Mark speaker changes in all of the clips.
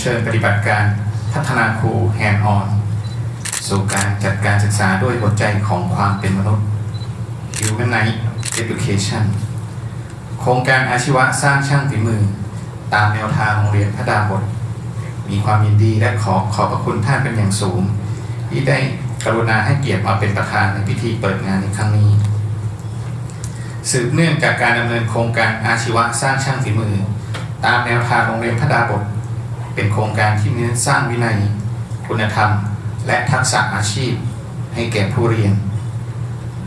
Speaker 1: เชิญปฏิบัติการพัฒนาครูแฮนด์ออนสู่การจัดการศึกษาด้วยหัวใจของความเป็นมนุษย์ Humanite Education โครงการอาชีวะสร้างช่างฝีมือ ตามแนวทางโรงเรียนพระดาบท มีความยินดีและขอขอบพระคุณท่านเป็นอย่างสูง ที่ได้กรุณาให้เกียรติมาเป็นประธานในพิธีเปิดงานในครั้งนี้ สืบเนื่องจากการดำเนินโครงการอาชีวะสร้างช่างฝีมือ ตามแนวทางโรงเรียนพระดาบท เป็นโครงการที่เน้นสร้างวินัย คุณธรรม และทักษะอาชีพให้แก่ผู้เรียน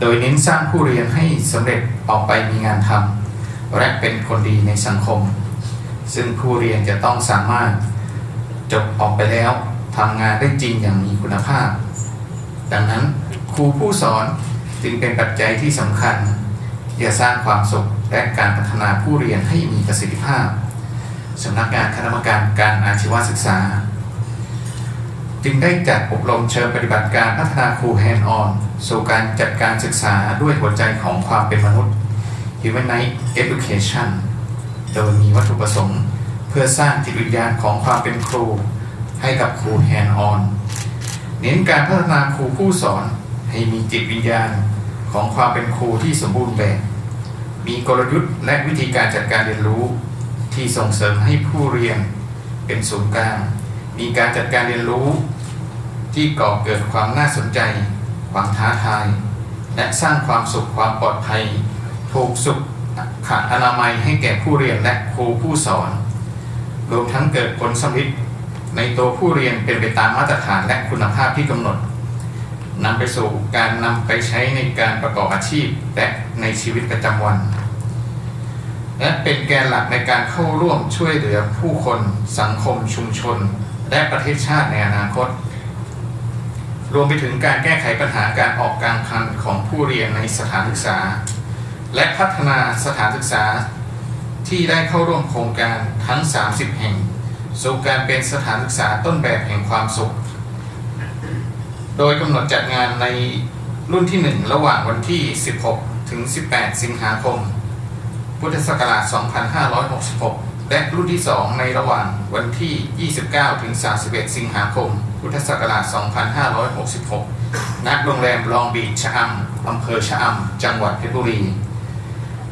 Speaker 1: โดยเน้นสร้างผู้เรียนให้สำเร็จออกไปมีงานทำและเป็นคนดีในสังคม ซึ่งผู้เรียนจะต้องสามารถจบออกไปแล้วทำงานได้จริงอย่างมีคุณภาพ ดังนั้นครูผู้สอนจึงเป็นปัจจัยที่สำคัญที่จะสร้างความสุขและการพัฒนาผู้เรียนให้มีประสิทธิภาพ สำนักงานคณะกรรมการการอาชีวศึกษา จึงได้จัดอบรมเชิญปฏิบัติการพัฒนาครูแฮนด์ออน สู่การจัดการศึกษาด้วยหัวใจของความเป็นมนุษย์ Humanite Education โดยมีวัตถุประสงค์ เพื่อสร้างจิตวิญญาณของความเป็นครู ให้กับครูแฮนด์ออนเน้นการพัฒนาครูผู้สอนให้มีจิตวิญญาณของความเป็นครูที่สมบูรณ์แบบ มีกลยุทธ์และวิธีการจัดการเรียนรู้ ที่ส่งเสริมให้ผู้เรียนเป็นศูนย์กลาง มีการจัดการเรียนรู้ ที่ก่อเกิดความน่าสนใจ ความท้าทาย และสร้างความสุขความปลอดภัย ถูกสุขขาอนามัยให้แก่ผู้เรียนและครูผู้สอน รวมทั้งเกิดผลสำลิดในตัวผู้เรียนเป็นไปตามมาตรฐานและคุณภาพที่กำหนดนำไปสู่การนำไปใช้ในการประกอบอาชีพและในชีวิตประจำวัน และเป็นแกนหลักในการเข้าร่วมช่วยเหลือผู้คนสังคมชุมชน และประเทศชาติในอนาคต รวมไปถึงการแก้ไขปัญหาการออกกลางคันของผู้เรียนในสถานศึกษา และพัฒนาสถานศึกษาที่ได้เข้าร่วมโครงการทั้ง 30 แห่งสู่การเป็นสถานศึกษาต้นแบบแห่งความสุข โดยกำหนดจัดงานในรุ่นที่ 1 ระหว่างวันที่ 16 ถึง 18 สิงหาคม พุทธศักราช 2566 และรุ่นที่ 2 ในระหว่างวันที่ 29 ถึง 31 สิงหาคม พุทธศักราช 2566 ณ โรงแรมลองบีชชะอำอำเภอชะอำจังหวัดเพชรบุรี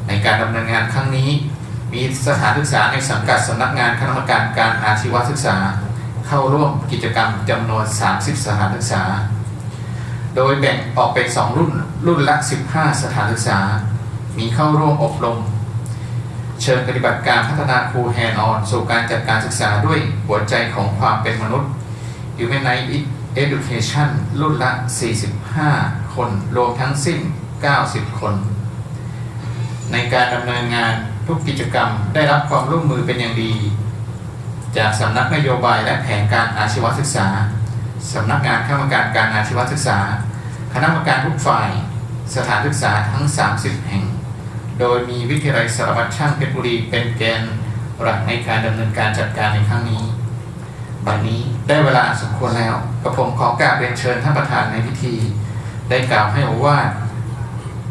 Speaker 1: ในการดำเนินงานครั้งนี้ มีสถานศึกษาในสังกัดสำนักงานคณะกรรมการการอาชีวศึกษา เข้าร่วมกิจกรรมจำนวน 30 สถานศึกษา โดยแบ่งออกเป็น 2 รุ่น รุ่นละ 15 สถานศึกษา มีเข้าร่วมอบรม เชิญปฏิบัติการพัฒนาครูแฮนด์ออนสู่การจัดการศึกษาด้วยหัวใจของความเป็นมนุษย์ Humanite Education รุ่นละ 45 คน รวมทั้งสิ้น 90 คน ในการดำเนินงานทุกกิจกรรมได้รับความร่วมมือเป็นอย่างดี จากสำนักนโยบายและแผนการอาชีวศึกษาสำนักงานคณะกรรมการการอาชีวศึกษา คณะกรรมการทุกฝ่าย สถานศึกษาทั้ง 30 แห่ง โดยมีวิทยาลัยสารวัตรช่างเพชรบุรีเป็นแกนหลักในการดำเนินการจัดการในครั้งนี้บัดนี้ได้เวลาสมควรแล้วกระผมขอกราบเรียนเชิญท่านประธานในพิธี ได้กล่าวให้อว่า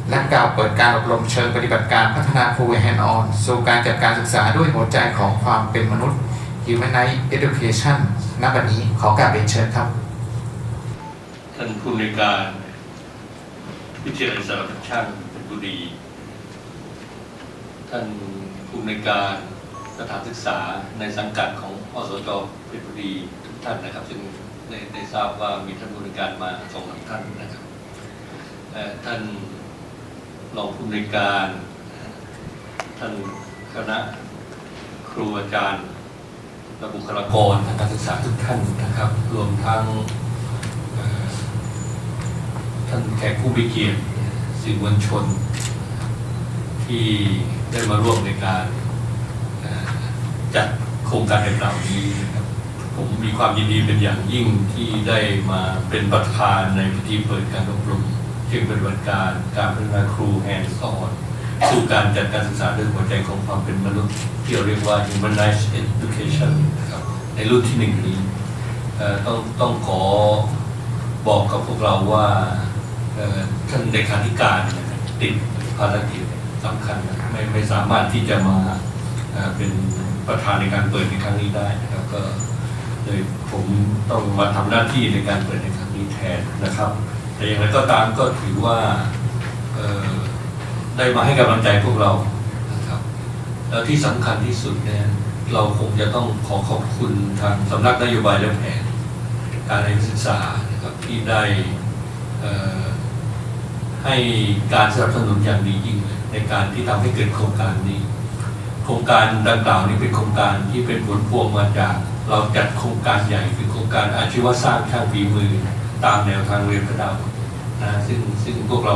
Speaker 1: และกล่าวเปิดการอบรมเชิงปฏิบัติการพัฒนาครูแฮนด์ออนสู่การจัดการศึกษาด้วยหัวใจของความเป็นมนุษย์ Humanite Education ณบัดนี้ขอกราบเรียนเชิญครับ
Speaker 2: ท่านผู้ในการ วิทยาลัยสารพัดช่างเพชรบุรี ท่านผู้ในวยการสถานศึกษาในสังกัดของอสจเพชรบุรีทุกท่านนะครับ ซึ่งได้ได้ทราบว่ามีท่านผู้ในวยการมาสองสามท่านนะครับท่านรองผู้ในวยการ ท่านคณะครูอาจารย์และบุคลากรทางการศึกษาทุกท่านนะครับ รวมทั้งท่านแขกผู้มีเกียรติสื่อมวลชนที่ ได้มาร่วมในการจัดโครงการดังกล่าวนี้นะครับผมมีความยินดีเป็นอย่างยิ่งที่ได้มาเป็นประธานในพิธีเปิดการอบรมเชิงปฏิบัติการการพัฒนาครูแฮนด์สอนสู่การจัดการศึกษาด้วยหัวใจของความเป็นมนุษย์ที่เราเรียกว่า humanized education นะครับในรุ่นที่หนึ่งนี้ต้องต้องขอบอกกับพวกเราว่าท่านเลขาธิการติดภารกิจ สำคัญนะครับไม่ไม่สามารถที่จะมาเป็นประธานในการเปิดในครั้งนี้ได้นะครับก็เลยผมต้องมาทำหน้าที่ในการเปิดในครั้งนี้แทนนะครับ แต่อย่างไรก็ตามก็ถือว่าได้มาให้กำลังใจพวกเรานะครับ แล้วที่สำคัญที่สุดเนี่ยเราคงจะต้องขอขอบคุณทางสำนักนโยบายและแผน การศึกษานะครับที่ได้ให้การสนับสนุนอย่างดียิ่งเลย ในการที่ทำให้เกิดโครงการนี้ โครงการดังกล่าวนี้เป็นโครงการที่เป็นผลพวงมาจาก เราจัดโครงการใหญ่คือโครงการอาชีวสร้างช่างฝีมือ ตามแนวทางเรียนพระดาวนะซึ่งซึ่งพวกเรา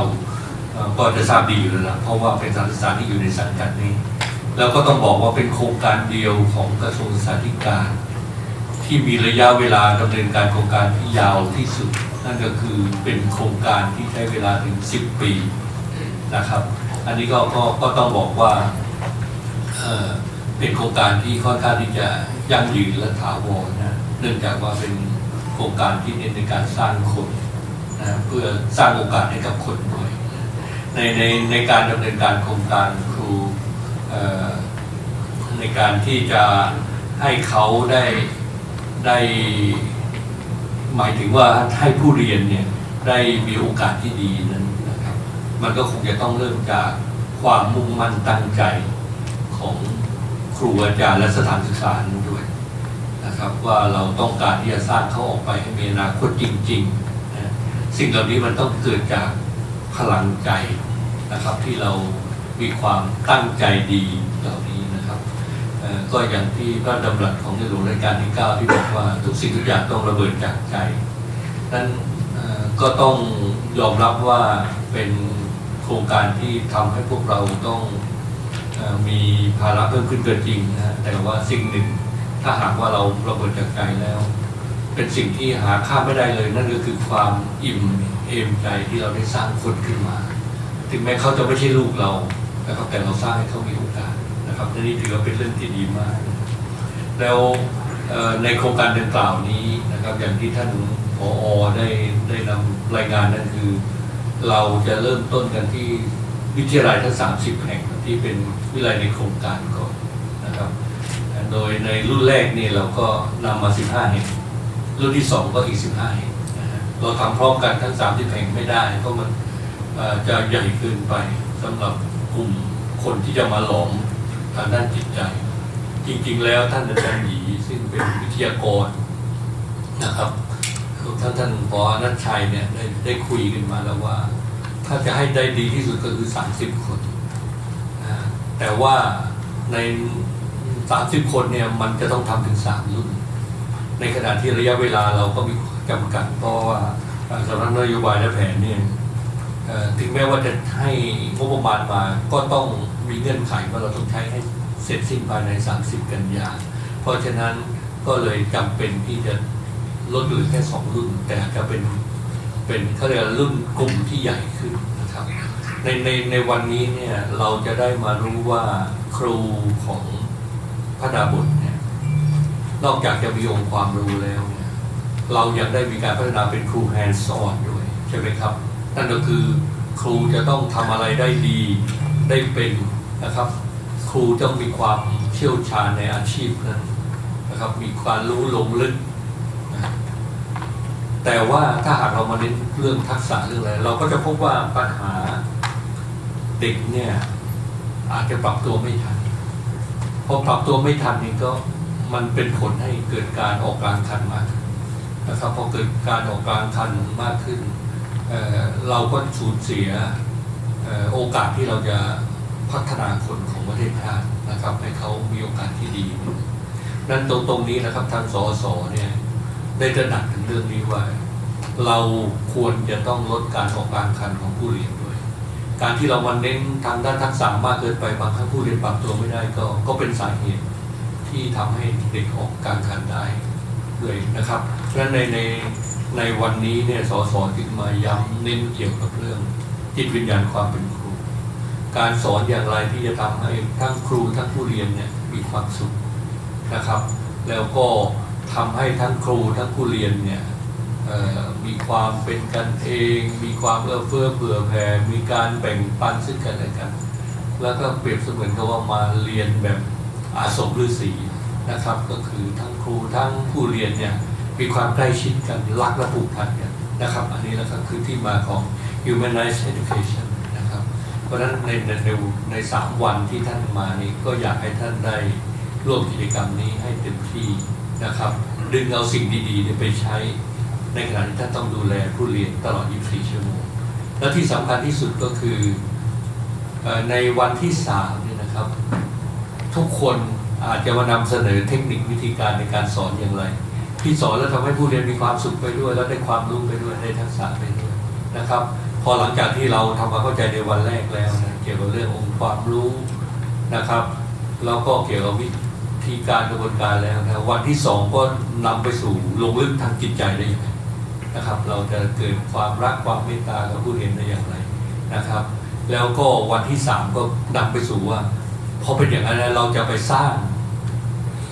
Speaker 2: ก็จะทราบดีอยู่แล้วล่ะเพราะว่าเป็นสถานศึกษาที่อยู่ในสังกัดนี้ แล้วก็ต้องบอกว่าเป็นโครงการเดียวของกระทรวงศึกษาธิการ ที่มีระยะเวลาดำเนินการโครงการที่ยาวที่สุด นั่นก็คือเป็นโครงการที่ใช้เวลาถึง 10 ปี นะครับ อันนี้ก็ก็ก็ต้องบอกว่าเเป็นโครงการที่ค่อนข้างที่จะยั่งยืนและถาวรนะเนื่องจากว่าเป็นโครงการที่เน้นในการสร้างคนนะเพื่อสร้างโอกาสให้กับคนด้วยในในในการดำเนินการโครงการครูในการที่จะให้เขาได้ได้หมายถึงว่าให้ผู้เรียนเนี่ยได้มีโอกาสที่ดีนั้น มันก็คงจะต้องเริ่มจากความมุ่งมั่นตั้งใจของครูอาจารย์และสถานศึกษานั้นด้วยนะครับว่าเราต้องการที่จะสร้างเขาออกไปให้มีอนาคตจริงๆนะสิ่งเหล่านี้มันต้องเกิดจากพลังใจนะครับที่เรามีความตั้งใจดีเหล่านี้นะครับก็อย่างที่พระดำรัสของในหลวงรัชกาลที่ 9 ที่บอกว่าทุกสิ่งทุกอย่างต้องระเบิดจากใจนั้นก็ต้องยอมรับว่าเป็น ครงการที่ทำให้พวกเราต้องมีภาระเพิ่มขึ้นเกินจริงนะฮะแต่ว่าสิ่งหนึ่งถ้าหากว่าเราระเบิดจากใจแล้ว เป็นสิ่งที่หาค่าไม่ได้เลย นั่นก็คือความอิ่มเอมใจที่เราได้สร้างคนขึ้นมา ถึงแม้เขาจะไม่ใช่ลูกเรานะครับแต่เราสร้างให้เขามีโอกาสนะครับและนี่ถือว่าเป็นเรื่องที่ดีมาก แล้วในโครงการดังกล่าวนี้นะครับอย่างที่ท่านผอได้ได้นำรายงานนั่นคือ เราจะเริ่มต้นกันที่วิทยาลัยทั้ง 30 แห่งที่เป็นวิทยาลัยในโครงการก่อนนะครับ โดยในรุ่นแรกนี่เราก็นำมา 15 แห่ง รุ่นที่ 2 ก็อีก 15 แห่งเราทำพร้อมกันทั้ง 30 แห่งไม่ได้เพราะมันจะใหญ่เกินไปสำหรับกลุ่มคนที่จะมาหลอมทางด้านจิตใจ จริงๆ แล้วท่านอาจารย์หยีซึ่งเป็นวิทยากรนะครับ ท่านท่านปอนัทชัยเนี่ยได้ได้คุยกันมาแล้วว่า ถ้าจะให้ได้ดีที่สุดก็คือ 30 คนนะแต่ว่าใน 30 คนเนี่ยมันจะต้องทำถึง 3 รุ่น ในขณะที่ระยะเวลาเราก็มีจำกัดเพราะว่าสำนักนโยบายและแผนเนี่ยถึงแม้ว่าจะให้งบประมาณมาก็ต้องมีเงื่อนไขว่าเราต้องใช้ให้เสร็จสิ้นภายใน 30 กันยา เพราะฉะนั้นก็เลยจำเป็นที่จะ ลดเหลือแค่2รุ่น แต่จะเป็นเป็นเขาเรียกรุ่นกลุ่มที่ใหญ่ขึ้นนะครับ ในในในวันนี้เนี่ยเราจะได้มารู้ว่าครูของพระดาบทเนี่ยนอกจากจะมีองค์ความรู้แล้วเนี่ยเรายังได้มีการพัฒนาเป็นครูแฮนด์ o อนด้วยใช่ไหมครับ นั่นก็คือครูจะต้องทำอะไรได้ดีได้เป็นนะครับ ครูต้องมีความเชี่ยวชาญในอาชีพนั้นนะครับ มีความรู้ลงลึก แต่ว่าถ้าหากเรามาเน้นเรื่องทักษะเรื่องอะไรเราก็จะพบว่าปัญหาเด็กเนี่ย อาจจะปรับตัวไม่ทันพอปรับตัวไม่ทันนี่ก็มันเป็นผลให้เกิดการออกกลางคันมากนะครับพอเกิดการออกกลางคันมากขึ้นเเราก็สูญเสียออโอกาสที่เราจะพัฒนาคนของประเทศชาตินะครับ ให้เขามีโอกาสที่ดี นั้นตรงตรงนี้นะครับทางสอสอเนี่ย ได้ตระหนักถึงเรื่องนี้ว่า เราควรจะต้องลดการออกกลางคันของผู้เรียนด้วย การที่เรามาเน้นทางด้านทักษะมากเกินไปบางครั้งผู้เรียนปรับตัวไม่ได้ก็ก็เป็นสาเหตุที่ทำให้เด็กออกกลางคันได้ด้วยนะครับเพราะฉะนั้นในในในวันนี้เนี่ยสสจึงมาย้ำเน้นเกี่ยวกับเรื่อง จิตวิญญาณความเป็นครู การสอนอย่างไรที่จะทำให้ทั้งครูทั้งผู้เรียนเนี่ยมีความสุขนะครับ แล้วก็ ทำให้ทั้งครูทั้งผู้เรียนเนี่ยมีความเป็นกันเอง มีความเอื้อเฟื้อเผื่อแผ่มีการแบ่งปันซึ่งกันและกัน แล้วก็เปรียบเสมือนกับว่ามาเรียนแบบอาสมฤาษีนะครับ ก็คือทั้งครูทั้งผู้เรียนเนี่ยมีความใกล้ชิดกันรักและผูกพันกันนะครับ อันนี้และครับคือที่มาของ humanized education นะครับ เพราะฉะนั้นในในในในสามวันที่ท่านมานี้ก็อยากให้ท่านได้ร่วมกิจกรรมนี้ให้เต็มที่ นะครับดึงเอาสิ่งดีๆเนี่ยไปใช้ในขณะที่ท่านต้องดูแลผู้เรียนตลอด 24 ชั่วโมง และที่สำคัญที่สุดก็คือในวันที่สามเนี่ยนะครับ ทุกคนอาจจะมานำเสนอเทคนิควิธีการในการสอนอย่างไร ที่สอนแล้วทำให้ผู้เรียนมีความสุขไปด้วย แล้วได้ความรู้ไปด้วยได้ทักษะไปด้วยนะครับ พอหลังจากที่เราทำความเข้าใจในวันแรกแล้วนะเกี่ยวกับเรื่ององค์ความรู้นะครับแล้วก็เกี่ยวกับวิ ธีการกระบวนการแล้วนะวันที่สองก็นำไปสู่ลงลึกทางจิตใจได้ยังไงนะครับ เราจะเกิดความรักความเมตตากับผู้เรียนได้อย่างไรนะครับ แล้วก็วันที่สามก็นำไปสู่ว่าพอเป็นอย่างนั้นแล้วเราจะไปสร้าง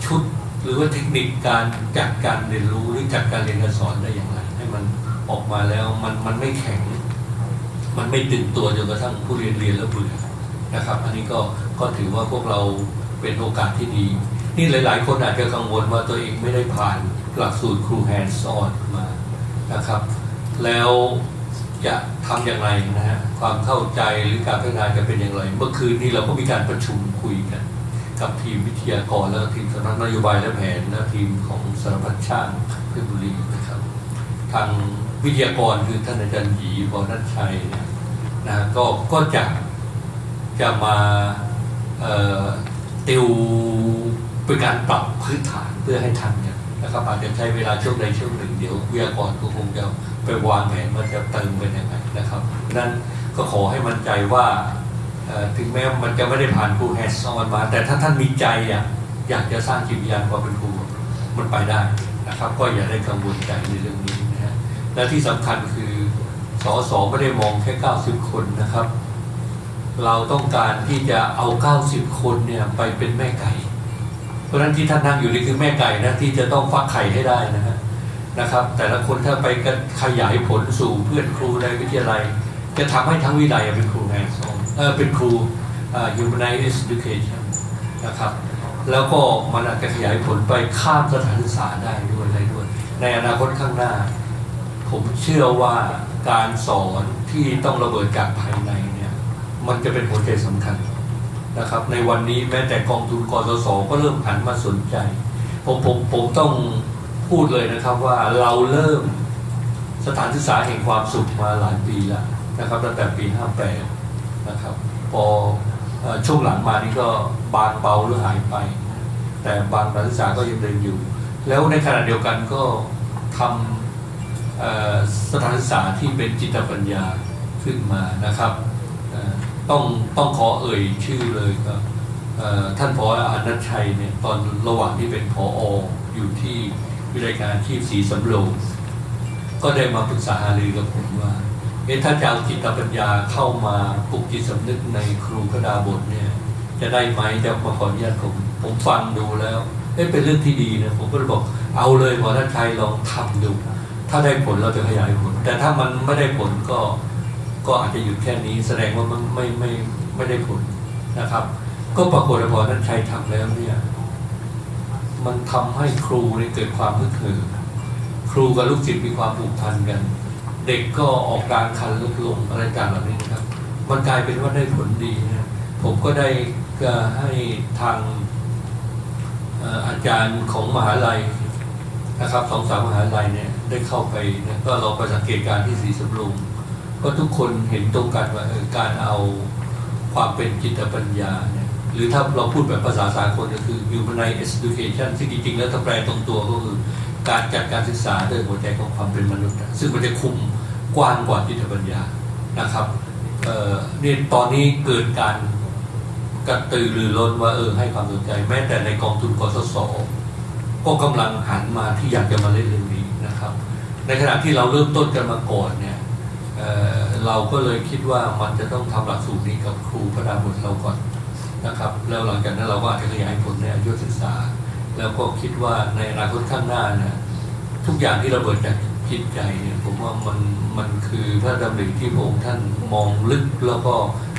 Speaker 2: ชุดหรือว่าเทคนิคการจัดการเรียนรู้หรือจัดการเรียนการสอนได้อย่างไร ให้มันออกมาแล้วมันมันไม่แข็ง มันไม่ตื่นตัวจนกระทั่งผู้เรียนเรียนแล้วเบื่อนะครับ อันนี้ก็ก็ถือว่าพวกเราเป็นโอกาสที่ดี นี่หลาย ๆ คนอาจจะกังวลว่าตัวเองไม่ได้ผ่านหลักสูตรครูแฮนด์สอนมานะครับ แล้วจะทำอย่างไรนะฮะความเข้าใจหรือการพัฒนาจะเป็นอย่างไร เมื่อคืนนี้เราก็มีการประชุมคุยกัน กับทีมวิทยากรแล้วทีมสำนักนโยบายและแผนและทีมของสารพัดช่างเพชรบุรีนะครับ ทางวิทยากรคือท่านอาจารย์หยีพอนัทชัยเนี่ยนะก็ก็จะจะมาเอ่อติว เป็นการปรับพื้นฐานเพื่อให้ทันกันนะครับอาจจะใช้เวลาช่วงใดช่วงหนึ่งเดี๋ยววิทยากรก็คงจะไปวางแผนว่าจะเติมเป็นยังไงนะครับนั้นก็ขอให้มั่นใจว่าถึงแม้มันจะไม่ได้ผ่านครูแฮสซอนมา แต่ถ้าท่านมีใจอะอยากจะสร้างจิตวิญญาณความเป็นครูมันไปได้นะครับ ก็อย่าได้กังวลใจในเรื่องนี้นะฮะและที่สำคัญคือสอสอไม่ได้มองแค่ 90 คนนะครับ เราต้องการที่จะเอา 90 คนเนี่ยไปเป็นแม่ไก่ เพราะฉะนั้นที่ท่านนั่งอยู่นี่คือแม่ไก่นะที่จะต้องฟักไข่ให้ได้นะฮะนะครับ แต่ละคนถ้าไปขยายผลสู่เพื่อนครูในวิทยาลัย จะทำให้ทั้งวิทยาลัยเป็นครูแฮนด์ซอนเออเป็นครูอ่า humanized education นะครับ แล้วก็มันอาจจะขยายผลไปข้ามสถานศึกษาได้ด้วยอะไรด้วย ในอนาคตข้างหน้า ผมเชื่อว่าการสอนที่ต้องระเบิดจากภายในเนี่ย มันจะเป็นหัวใจสำคัญ นะครับ ในวันนี้แม้แต่กองทุนกสศก็เริ่มหันมาสนใจ ผมผมผมต้องพูดเลยนะครับว่าเราเริ่มสถานศึกษาแห่งความสุขมาหลายปีแล้วนะครับตั้งแต่ปี 58 นะครับ พออช่วงหลังมานี่ก็บางเบาหรือหายไป แต่บางสถานศึกษาก็ยังเดินอยู่ แล้วในขณะเดียวกันก็ทำสถานศึกษาที่เป็นจิตปัญญาขึ้นมานะครับ ต้องต้องขอเอ่ยชื่อเลยครับท่านผออนัชชัยเนี่ยตอนระหว่างที่เป็นผออยู่ที่วิทยาการชีพศรีสำโรงก็ได้มาปรึกษาหารือกับผมว่าเอ๊ะถ้าจะเอาจิตปัญญาเข้ามาปลุกจิตสำนึกในครูคดาบทเนี่ย จะได้ไหมจะมาขออนุญาตผมผมฟังดูแล้วเอ๊ะเป็นเรื่องที่ดีนะผมก็เลยบอกเอาเลยหมอนัชชัยลองทำดู ถ้าได้ผลเราจะขยายผล แต่ถ้ามันไม่ได้ผลก็ ก็อาจจะหยุดแค่นี้แสดงว่ามันไม่ไม่ไม่ได้ผลนะครับ ก็ปรากฏพอนั้นชัยทำแล้วเนี่ยมันทำให้ครูเนี่ยเกิดความพึกเหิมครูกับลูกศิษย์มีความผูกพันกัน เด็กก็ออกกลารคันลดลงอะไรต่างเหล่านี้นะครับ มันกลายเป็นว่าได้ผลดีนะผมก็ได้ก็ให้ทางอาจารย์ของมหาลัยนะครับสองสามมหาลัยเนี่ยได้เข้าไปนี่ยก็เราไปสังเกตการณ์ที่ศรีสำโรง ก็ทุกคนเห็นตรงกันว่าการเอาความเป็นจิตปัญญาเนี่ยหรือถ้าเราพูดแบบภาษาสากลก็คือ humanized education ซึ่งจริงๆแล้วถ้าแปลตรงตัวก็คือ การจัดการศึกษาด้วยหัวใจของความเป็นมนุษย์ ซึ่งมันจะคุมกว้างกว่าจิตปัญญานะครับเนี่ยตอนนี้เกิดการกระตือรือร้นว่าเออให้ความสนใจ แม้แต่ในกองทุนกสศก็กำลังหันมาที่อยากจะมาเล่นเรื่องนี้นะครับ ในขณะที่เราเริ่มต้นกันมาก่อนเนี่ย เราก็เลยคิดว่ามันจะต้องทำหลักสูตรนี้กับครูพระดาบทเราก่อนนะครับ แล้วหลังจากนั้นเราก็อาจจะขยายผลในอายุศึกษา แล้วก็คิดว่าในอนาคตข้างหน้านะทุกอย่างที่ราเบิดจากภจิตใจเนี่ยผมว่ามันมันคือพระดำริที่พระองค์ท่านมองลึกแล้วก็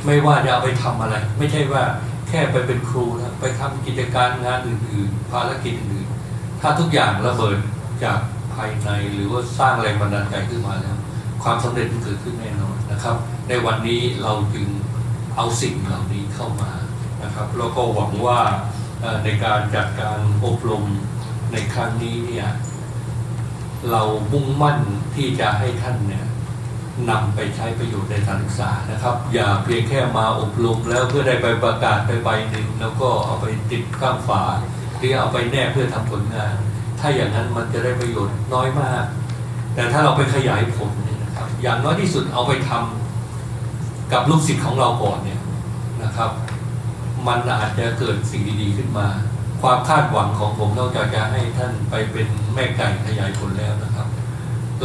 Speaker 2: ไม่ว่าจะเอาไปทำอะไร ไม่ใช่ว่าแค่ไปเป็นครูนะไปทำกิจการงานอื่น ๆ ภารกิจอื่นๆถ้าทุกอย่างระเบิดจากภายในหรือว่าสร้างแรงบันดาลใจขึ้นมาแล้ว ความสำเร็จมันเกิดขึ้นแน่นอนนะครับ ในวันนี้เราจึงเอาสิ่งเหล่านี้เข้ามานะครับแล้วก็หวังว่าในการจัดการอบรมในครั้งนี้เนี่ยเรามุ่งมั่นที่จะให้ท่านเนี่ยนำไปใช้ประโยชน์ในการศึกษานะครับ อย่าเพียงแค่มาอบรมแล้วเพื่อได้ไปประกาศไปใบหนึ่งแล้วก็เอาไปติดข้างฝาหรือเอาไปแนบเพื่อทำผลงาน ถ้าอย่างนั้นมันจะได้ประโยชน์น้อยมาก แต่ถ้าเราไปขยายผล อย่างน้อยที่สุดเอาไปทำกับลูกศิษย์ของเราก่อนเนี่ยนะครับ มันอาจจะเกิดสิ่งดีๆขึ้นมา ความคาดหวังของผมนอกจากจะให้ท่านไปเป็นแม่ไก่ขยายผลแล้วนะครับ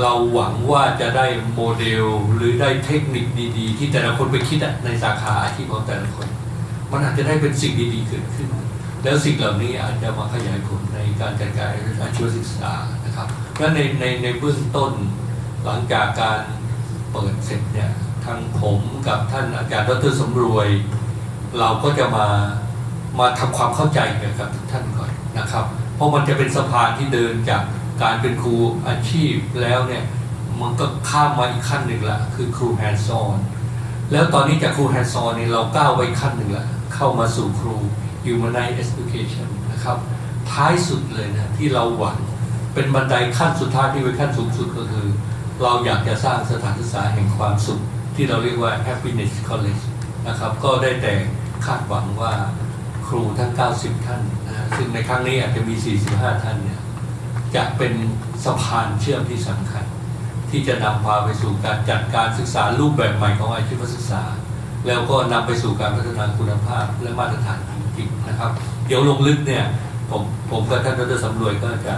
Speaker 2: เราหวังว่าจะได้โมเดลหรือได้เทคนิคดีๆ ที่แต่ละคนไปคิดในสาขาอาชีพของแต่ละคน มันอาจจะได้เป็นสิ่งดีๆเกิดขึ้น แล้วสิ่งเหล่านี้อาจจะมาขยายผลในการจัดการอาชีวศึกษานะครับและในในในเบื้องต้นหลังจากการ เปิดเสร็จเนี่ยทางผมกับท่านอาจารย์ดรสมรวย เราก็จะมามาทำความเข้าใจเกี่ยวกับทุกท่านก่อนนะครับ เพราะมันจะเป็นสะพานที่เดินจากการเป็นครูอาชีพแล้วเนี่ยมันก็ข้ามมาอีกขั้นหนึ่งละคือครูแฮนด์ซอนแล้วตอนนี้จากครูแฮนด์ซอนนี่เราก้าวไปขั้นหนึ่งละเข้ามาสู่ครู Humanized Education นะครับ ท้ายสุดเลยนะที่เราหวังเป็นบันไดขั้นสุดท้ายที่เป็นขั้นสูงสุดก็คือ เราอยากจะสร้างสถานศึกษาแห่งความสุข ที่เราเรียกว่า Happiness College นะครับ ก็ได้แต่คาดหวังว่าครูทั้ง 90 ท่านนะซึ่งในครั้งนี้อาจจะมี 45 ท่านเนี่ยจะเป็นสะพานเชื่อมที่สำคัญ ที่จะนำพาไปสู่การจัดการศึกษารูปแบบใหม่ของอาชีวศึกษา แล้วก็นำไปสู่การพัฒนาคุณภาพและมาตรฐานจริงๆนะครับ เดี๋ยวลงลึกเนี่ยผมผมกับท่านดรสำรวยก็จะ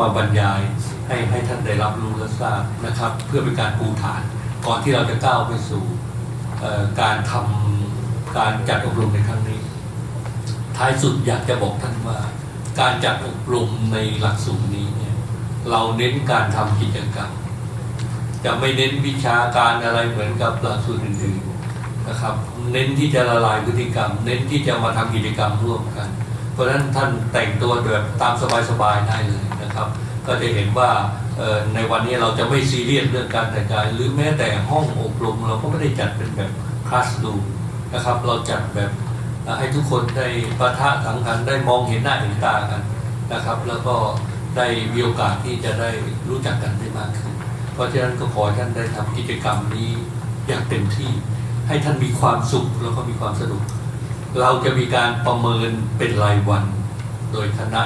Speaker 2: มาบรรยายให้ให้ท่านได้รับรู้และทราบนะครับ เพื่อเป็นการปูฐาน ก่อนที่เราจะก้าวไปสู่การทำการจัดอบรมในครั้งนี้ ท้ายสุดอยากจะบอกท่านว่า การจัดอบรมในหลักสูตรนี้เนี่ยเราเน้นการทำกิจกรรมจะไม่เน้นวิชาการอะไรเหมือนกับหลักสูตรอื่นๆนะครับ เน้นที่จะละลายพฤติกรรม เน้นที่จะมาทำกิจกรรมร่วมกัน เพราะฉะนั้นท่านแต่งตัวแบบตามสบายๆได้เลย นะครับ ก็จะเห็นว่าในวันนี้เราจะไม่ซีเรียสเรื่องการแต่งกาย หรือแม้แต่ห้องอบรมเราก็ไม่ได้จัดเป็นแบบคลาสรูมนะครับ เราจัดแบบให้ทุกคนได้ปะทะสังสรรค์ได้มองเห็นหน้าเห็นตากันนะครับ แล้วก็ได้มีโอกาสที่จะได้รู้จักกันได้มากขึ้น เพราะฉะนั้นก็ขอท่านได้ทำกิจกรรมนี้อย่างเต็มที่ ให้ท่านมีความสุขแล้วก็มีความสนุก เราจะมีการประเมินเป็นรายวัน โดยคณะ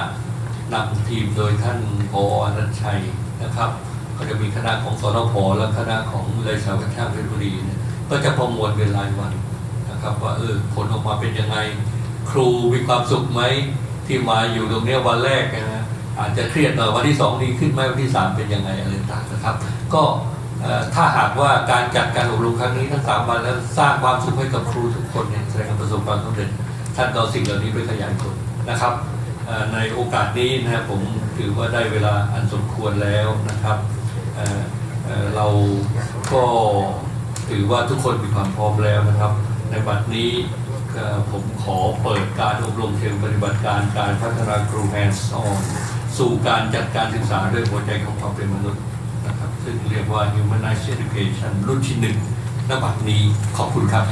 Speaker 2: นำทีมโดยท่านพออนันชัยนะครับ ก็จะมีคณะของสนพและคณะของเลยสาวช่างเพชรบุรีเนี่ยก็จะประมวลเป็นรายวันนะครับ ว่าเออผลออกมาเป็นยังไง ครูมีความสุขไหมที่มาอยู่ตรงนี้วันแรกนะฮะอาจจะเครียดหน่อยวันที่สองดีขึ้นไหมวันที่สามเป็นยังไงอะไรต่างๆนะครับ ก็ถ้าหากว่าการจัดการอบรมครั้งนี้ทั้งสามวันแล้วสร้างความสุขให้กับครูทุกคนเนี่ยแสดงว่าประสบความสำเร็จท่านก็เอาสิ่งเหล่านี้ไปขยายผลนะครับ ในโอกาสนี้นะครับผมถือว่าได้เวลาอันสมควรแล้วนะครับเเเราก็ถือว่าทุกคนมีความพร้อมแล้วนะครับ ในบัดนี้ผมขอเปิดการอบรมเชิงปฏิบัติการการพัฒนาครูแฮนด์ออนสู่การจัดการศึกษาด้วยหัวใจของความเป็นมนุษย์นะครับซึ่งเรียกว่า Humanized Education รุ่นที่หนึ่งณบัดนี้ขอบคุณครับ